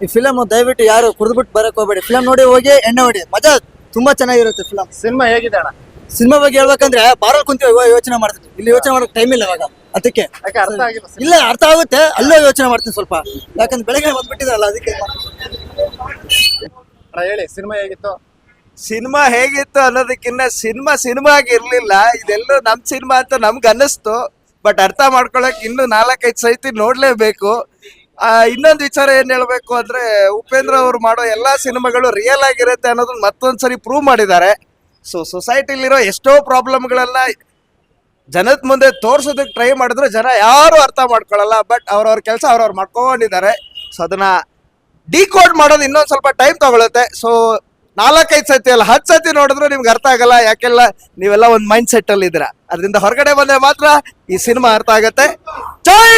ಈ ಫಿಲಮ್ ದಯವಿಟ್ಟು ಯಾರು ಕುಡಿದ್ಬಿಟ್ಟು ಬರಕ್ ಹೋಗ್ಬೇಡಿ. ಫಿಲಮ್ ನೋಡಿ ಹೋಗಿ ಎಣ್ಣೆ ಹೊಡಿ ಮಜಾ ತುಂಬಾ ಚೆನ್ನಾಗಿರುತ್ತೆ ಫಿಲಮ್ ಸಿನಿಮಾ ಹೇಗಿದೆ ಅಣ್ಣ? ಸಿನಿಮಾ ಬಗ್ಗೆ ಹೇಳ್ಬೇಕಂದ್ರೆ ಬಾರಲ್ ಕುಂತೀವಿ ಯೋಚನೆ ಮಾಡ್ತೀವಿ ಇಲ್ಲಿ ಯೋಚನೆ ಮಾಡಕ್ ಟೈಮ್ ಇಲ್ಲ ಇವಾಗ ಅದಕ್ಕೆ. ಯಾಕೆ ಅರ್ಥ ಆಗಿಲ್ಲ? ಇಲ್ಲ ಅರ್ಥ ಆಗುತ್ತೆ ಅಲ್ಲೇ ಯೋಚನೆ ಮಾಡ್ತೀನಿ ಸ್ವಲ್ಪ. ಯಾಕಂದ್ರೆ ಬೆಳಗ್ಗೆ ಬಂದ್ಬಿಟ್ಟಿದ್ರಲ್ಲ ಅದಕ್ಕೆ ಅಣ್ಣ ಹೇಳಿ ಸಿನಿಮಾ ಹೇಗಿತ್ತು? ಸಿನಿಮಾ ಹೇಗಿತ್ತು ಅನ್ನೋದಕ್ಕಿಂತ ಸಿನಿಮಾ ಸಿನಿಮಾ ಆಗಿರ್ಲಿಲ್ಲ ಇದೆಲ್ಲೋ ನಮ್ ಸಿನಿಮಾ ಅಂತ ನಮ್ಗೆ ಅನ್ನಿಸ್ತು ಬಟ್ ಅರ್ಥ ಮಾಡ್ಕೊಳಕ್ ಇನ್ನು ನಾಲ್ಕೈದು ಸೈತಿ ನೋಡ್ಲೇಬೇಕು. ಇನ್ನೊಂದು ವಿಚಾರ ಏನ್ ಹೇಳ್ಬೇಕು ಅಂದ್ರೆ ಉಪೇಂದ್ರ ಅವ್ರು ಮಾಡೋ ಎಲ್ಲಾ ಸಿನಿಮಾಗಳು ರಿಯಲ್ ಆಗಿರುತ್ತೆ ಅನ್ನೋದನ್ನ ಮತ್ತೊಂದ್ಸರಿ ಪ್ರೂವ್ ಮಾಡಿದ್ದಾರೆ. ಸೊ ಸೊಸೈಟಿಲಿರೋ ಎಷ್ಟೋ ಪ್ರಾಬ್ಲಮ್ಗಳೆಲ್ಲ ಜನದ ಮುಂದೆ ತೋರ್ಸೋದಕ್ಕೆ ಟ್ರೈ ಮಾಡಿದ್ರು ಜನ ಯಾರು ಅರ್ಥ ಮಾಡ್ಕೊಳ್ಳಲ್ಲ ಬಟ್ ಅವ್ರವ್ರ ಕೆಲಸ ಅವ್ರವ್ರು ಮಾಡ್ಕೊಂಡಿದ್ದಾರೆ. ಸೊ ಅದನ್ನ ಡಿಕೋಡ್ ಮಾಡೋದು ಇನ್ನೊಂದು ಸ್ವಲ್ಪ ಟೈಮ್ ತಗೊಳುತ್ತೆ. ಸೊ ನಾಲ್ಕೈದು ಸತಿ ಅಲ್ಲ, ಹತ್ತು ಸತಿ ನೋಡಿದ್ರು ನಿಮ್ಗೆ ಅರ್ಥ ಆಗಲ್ಲ, ಯಾಕೆಲ್ಲ ನೀವೆಲ್ಲ ಒಂದು ಮೈಂಡ್ ಸೆಟ್ ಅಲ್ಲಿ ಇದ್ದೀರಾ ಅದರಿಂದ ಹೊರಗಡೆ ಬಂದ್ರೆ ಮಾತ್ರ ಈ ಸಿನಿಮಾ ಅರ್ಥ ಆಗತ್ತೆ. ಜೈ